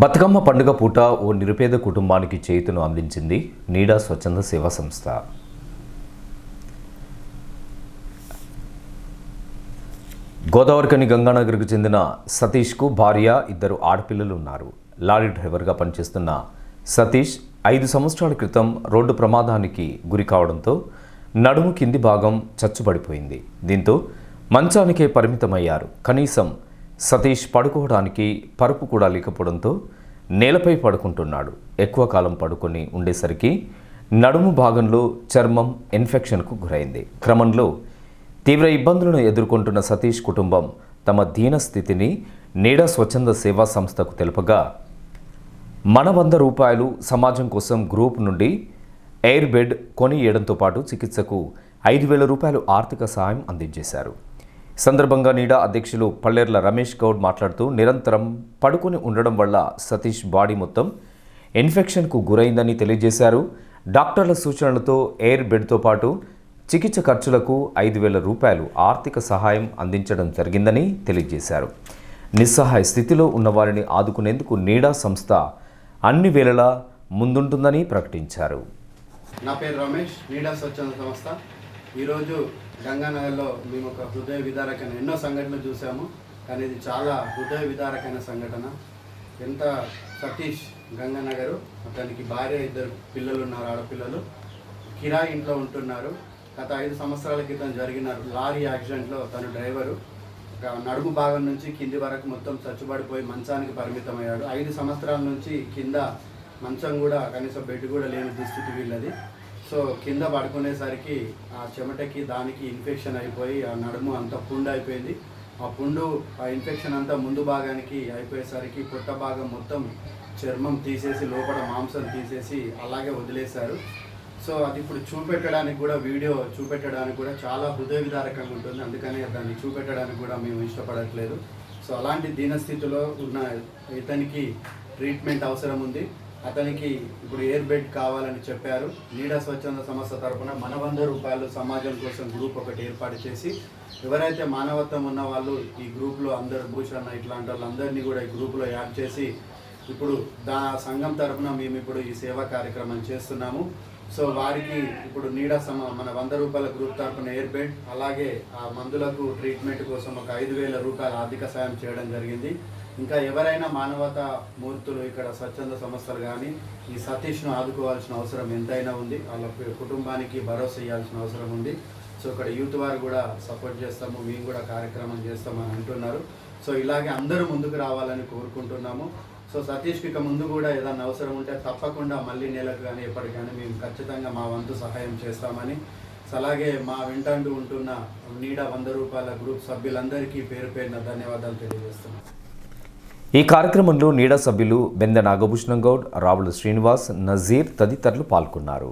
బతుకమ్మ పండుగ పూట ఓ నిరుపేద కుటుంబానికి చేతును అందించింది నీడా స్వచ్ఛంద సేవా సంస్థ. గోదావరికని గంగానగర్కు చెందిన సతీష్కు భార్య ఇద్దరు ఆడపిల్లలు ఉన్నారు. లారీ డ్రైవర్గా పనిచేస్తున్న సతీష్ ఐదు సంవత్సరాల క్రితం రోడ్డు ప్రమాదానికి గురి కావడంతో నడుము కింది భాగం చచ్చుబడిపోయింది. దీంతో మంచానికే పరిమితమయ్యారు. కనీసం సతీష్ పడుకోవడానికి పరుపు కూడా లేకపోవడంతో నేలపై పడుకుంటున్నాడు. ఎక్కువ కాలం పడుకొని ఉండేసరికి నడుము భాగంలో చర్మం ఇన్ఫెక్షన్కు గురైంది. క్రమంలో తీవ్ర ఇబ్బందులను ఎదుర్కొంటున్న సతీష్ కుటుంబం తమ దీన స్థితిని నీడ స్వచ్ఛంద సేవా సంస్థకు తెలుపగా మన వంద రూపాయలు సమాజం కోసం గ్రూప్ నుండి ఎయిర్ బెడ్ కొనియడంతో పాటు చికిత్సకు ఐదు వేల రూపాయలు ఆర్థిక సహాయం అందించేశారు. సందర్భంగా నీడా అధ్యక్షులు పల్లెర్ల రమేష్ గౌడ్ మాట్లాడుతూ నిరంతరం పడుకుని ఉండడం వల్ల సతీష్ బాడీ మొత్తం ఇన్ఫెక్షన్కు గురైందని తెలియజేశారు. డాక్టర్ల సూచనలతో ఎయిర్ బెడ్తో పాటు చికిత్స ఖర్చులకు ఐదు వేల రూపాయలు ఆర్థిక సహాయం అందించడం జరిగిందని తెలియజేశారు. నిస్సహాయ స్థితిలో ఉన్నవారిని ఆదుకునేందుకు నీడా సంస్థ అన్ని వేళలా ముందుంటుందని ప్రకటించారు. నా పేరు రమేష్ నీడా స్వచ్ఛంద సంస్థ. ఈరోజు గంగానగర్లో మేము ఒక హృదయ విదారకమైన ఎన్నో సంఘటనలు చూసాము కానీ ఇది చాలా హృదయ విదారకమైన సంఘటన. ఎంత సతీష్ గంగానగరు అతనికి భార్య ఇద్దరు పిల్లలు ఉన్నారు ఆడపిల్లలు. కిరాయి ఇంట్లో ఉంటున్నారు. గత ఐదు సంవత్సరాల క్రితం జరిగిన లారీ యాక్సిడెంట్లో తను డ్రైవరు. ఒక నడుము భాగం నుంచి కింది వరకు మొత్తం చచ్చుబడిపోయి మంచానికి పరిమితమయ్యాడు. ఐదు సంవత్సరాల నుంచి కింద మంచం కూడా కనీసం బెడ్ కూడా లేని దుస్థితి వీళ్ళది. సో కింద పడుకునేసరికి ఆ చెమటకి దానికి ఇన్ఫెక్షన్ అయిపోయి ఆ నడుము అంతా పుండు అయిపోయింది. ఆ పుండు ఆ ఇన్ఫెక్షన్ అంతా ముందు భాగానికి అయిపోయేసరికి పుట్ట భాగం మొత్తం చర్మం తీసేసి లోపల మాంసం తీసేసి అలాగే వదిలేశారు. సో అది ఇప్పుడు చూపెట్టడానికి కూడా వీడియో చూపెట్టడానికి కూడా చాలా హృదయ విదారకంగా ఉంటుంది. అందుకనే దాన్ని చూపెట్టడానికి కూడా మేము ఇష్టపడట్లేదు. సో అలాంటి దీనస్థితిలో ఉన్న ఇతనికి ట్రీట్మెంట్ అవసరం ఉంది. అతనికి ఇప్పుడు ఎయిర్ బెడ్ కావాలని చెప్పారు. నీడా స్వచ్ఛంద సంస్థ తరఫున మన వంద రూపాయలు సమాజం కోసం గ్రూప్ ఒకటి ఏర్పాటు చేసి ఎవరైతే మానవత్వం ఉన్న వాళ్ళు ఈ గ్రూప్లో అందరు భూషణ ఇట్లాంటి వాళ్ళందరినీ కూడా ఈ గ్రూప్లో యాడ్ చేసి ఇప్పుడు దా సంఘం తరఫున మేము ఇప్పుడు ఈ సేవా కార్యక్రమం చేస్తున్నాము. సో వారికి ఇప్పుడు నీడా సమ మన వంద రూపాయల గ్రూప్ తరపున ఎయిర్ బెడ్ అలాగే ఆ మందులకు ట్రీట్మెంట్ కోసం ఒక ఐదు వేల రూపాయల ఆర్థిక సాయం చేయడం జరిగింది. ఇంకా ఎవరైనా మానవత మూర్తులు ఇక్కడ స్వచ్ఛంద సంస్థలు కానీ ఈ సతీష్ను ఆదుకోవాల్సిన అవసరం ఎంతైనా ఉంది. వాళ్ళ కుటుంబానికి భరోసా ఇవ్వాల్సిన అవసరం ఉంది. సో ఇక్కడ యూత్ వారు కూడా సపోర్ట్ చేస్తాము మేము కూడా కార్యక్రమం చేస్తామని అంటున్నారు. సో ఇలాగే అందరూ ముందుకు రావాలని కోరుకుంటున్నాము. సో సతీష్కి ఇక ముందు కూడా ఏదైనా అవసరం ఉంటే తప్పకుండా మళ్ళీ నెలకు కానీ ఎప్పటికి కానీ మేము ఖచ్చితంగా మా వంతు సహాయం చేస్తామని. అలాగే మా వెంటంటూ ఉంటున్న నీడ వంద రూపాయల గ్రూప్ సభ్యులందరికీ పేరు పేరున ధన్యవాదాలు తెలియజేస్తున్నాం. ఈ కార్యక్రమంలో నీడా సభ్యులు బెంద నాగభూషణం గౌడ్ రావుల శ్రీనివాస్ నజీర్ తదితరులు పాల్గొన్నారు.